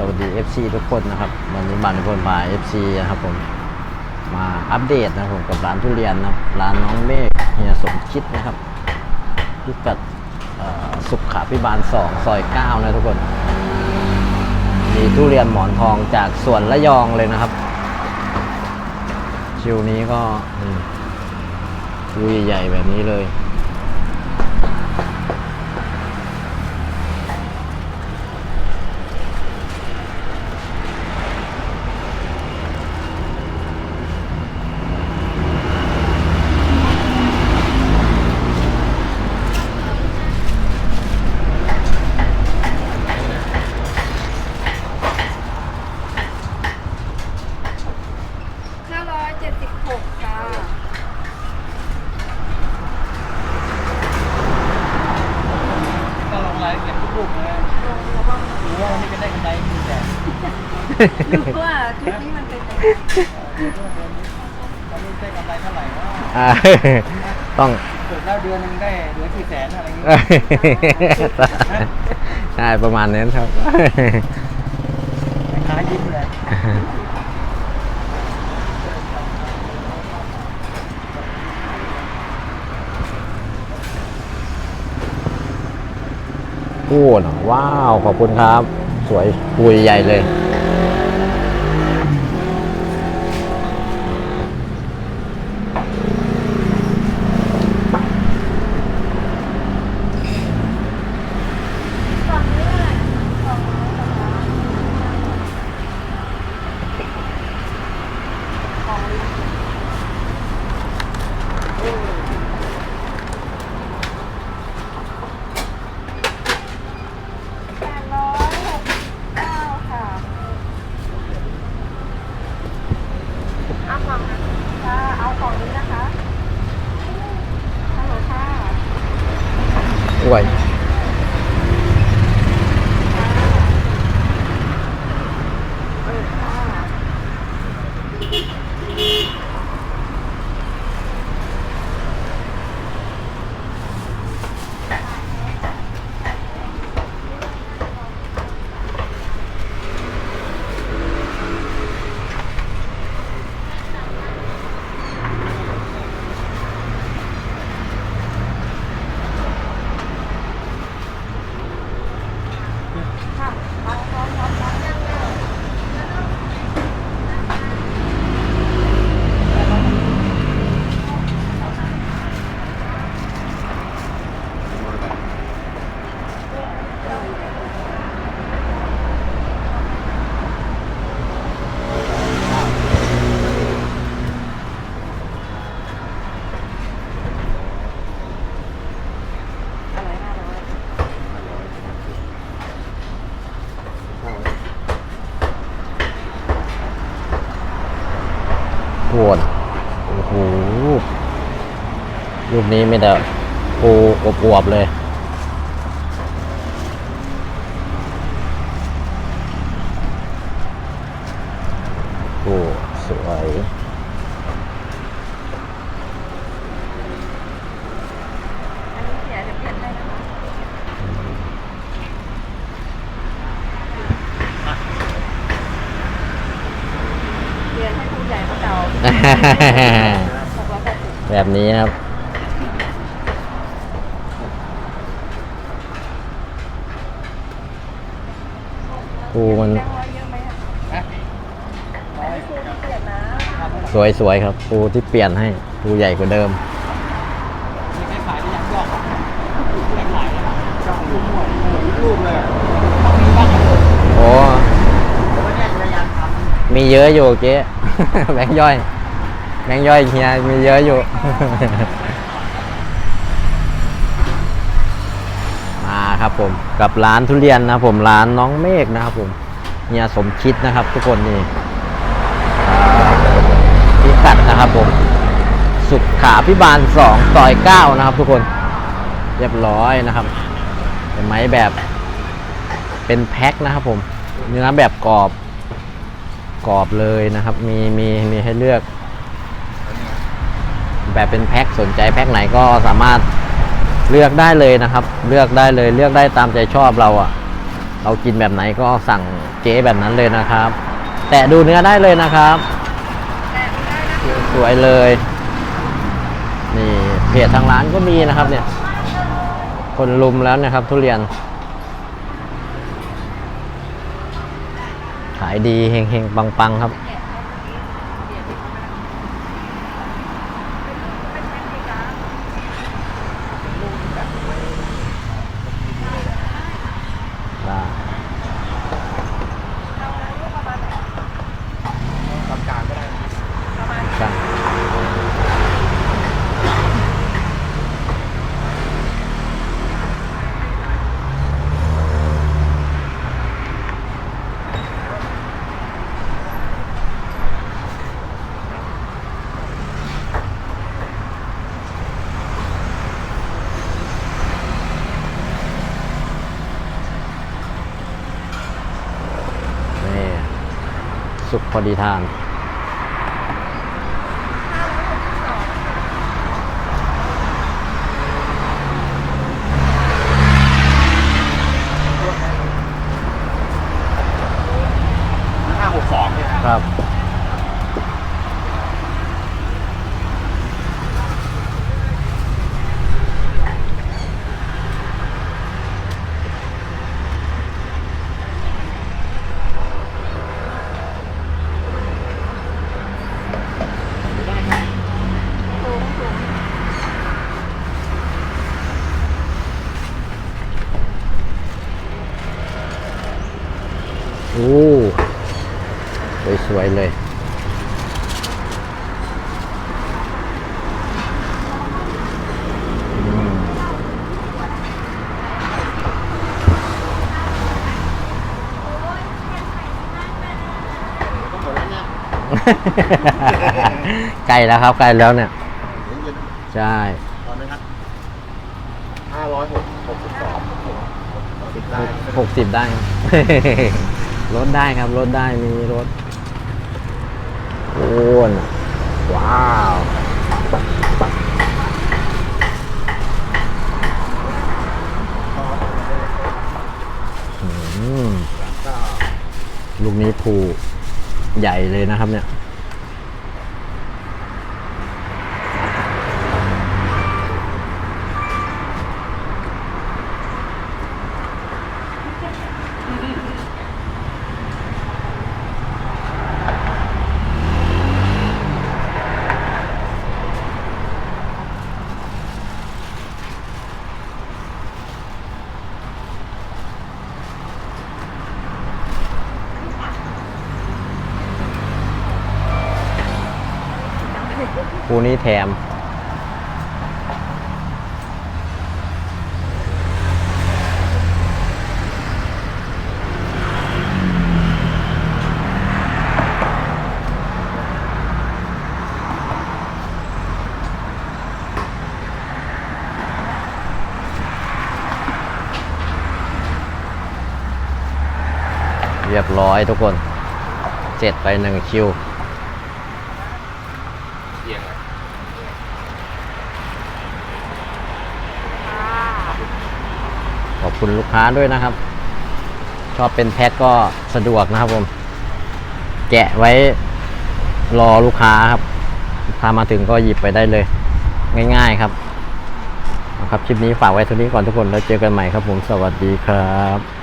สวัสดี FC ทุกคนนะครับ วันนี้บันพลพา FC นะครับผมมาอัปเดตนะครับผมกับร้านทุเรียนนะร้านน้องเมฆเฮียสมคิดนะครับพิกัดสุขขาพิบาล 2 ซอย 9 นะทุกคน มีทุเรียนหมอนทองจากสวนระยองเลยนะครับ ชิวนี้ก็ดูใหญ่ๆแบบนี้เลย ห้าร้อยเจ็ดสิบหกค่ะ ก็ลงรายละเอียดทุกรูปเลยหรือว่าวันนี้เป็นได้กำไรมีแต่ ดูว่าคลิปนี้มันเป็นยังไงวันนี้ได้กำไรเท่าไหร่ว่าอ่าต้อง เกิดแล้วเดือนหนึงได้เหลือกี่แสนอะไรอย่างเงี้ยใช่ประมาณนั้นครับ แม่ค้ายิ้มเลยพูดว้าว ขอบคุณครับ สวยปุยใหญ่เลย ฝั่งนี้แหละฝั่งนี้ของลิ้นแปดร้อยหกสิบเก้าค่ะเอาฝั่งนั้นค่ะเอาของนี้นะคะฮัลโหลค่ะ อวย เออค่ะ ค่ะมาพร้อมพร้อมพร้อมยังไง อะไรห้าร้อย โหดโอ้โหรูปนี้ไม่แต่ปูอวบๆเลย โอ้สวย อันนี้เสียจะเปลี่ยนได้นะคะเปลี่ยนให้ผู้ใหญ่เขาเก่าหกร้อยหกสิบ แบบนี้ครับปูมันสวยๆครับปูที่เปลี่ยนให้ปูใหญ่กว่าเดิมโอ้มีเยอะอยู่เจ๊แบงค์ย่อย แบงย่อยเฮียมีเยอะอยู่ มาครับผมกับร้านทุเรียนนะผมร้านน้องเมฆนะครับผมเฮียสมคิดนะครับ ทุกคนนี่พิกัดนะครับผม สุขขาพิบาลสองซอยเก้านะครับ ทุกคนเรียบร้อยนะครับเป็นไม้แบบเป็นแพ็คนะครับผมเนื้อแบบกรอบกรอบเลยนะครับ มีมีมีให้เลือก แบบเป็นแพ็คสนใจแพ็คไหนก็สามารถเลือกได้เลยนะครับ เลือกได้เลยเลือกได้ตามใจชอบเราอะ่ะ เรากินแบบไหนก็สั่งเจ๊แบบนั้นเลยนะครับ แตะดูเนื้อได้เลยนะครับ สวยเลย นี่เพจทางร้านก็มีนะครับเนี่ย คนลุมแล้วนะครับ ทุเรียน ขายดีเฮงๆปังๆครับ ได้ กลางๆก็ได้ ใช่นี่ สุกพอดีทาน ห้าหกสองเนี่ย ครับ โอ้สวยๆเลยอืมก็หมดแล้วเนี่ยใกล้แล้วครับใกล้แล้วเนี่ยเย็นใช่ๆตอนนี้ครับห้าร้อยหกหกสิบสองสิบได้หกสิบได้ครับ รถได้ครับรถได้มีรถโอ้นว้าวอืมลูกนี้ผูใหญ่เลยนะครับเนี่ย นี้แถม เรียบร้อยทุกคน เสร็จไปหนึ่งคิว เอียงเลย ขอบ คุณลูกค้าด้วยนะครับ ชอบเป็นแพ็คก็สะดวกนะครับผม แกะไว้รอลูกค้าครับถ้ามาถึงก็หยิบไปได้เลย ง่ายๆครับครับคลิปนี้ฝากไว้เท่านี้ก่อนทุกคนแล้วเจอกันใหม่ครับผมสวัสดีครับ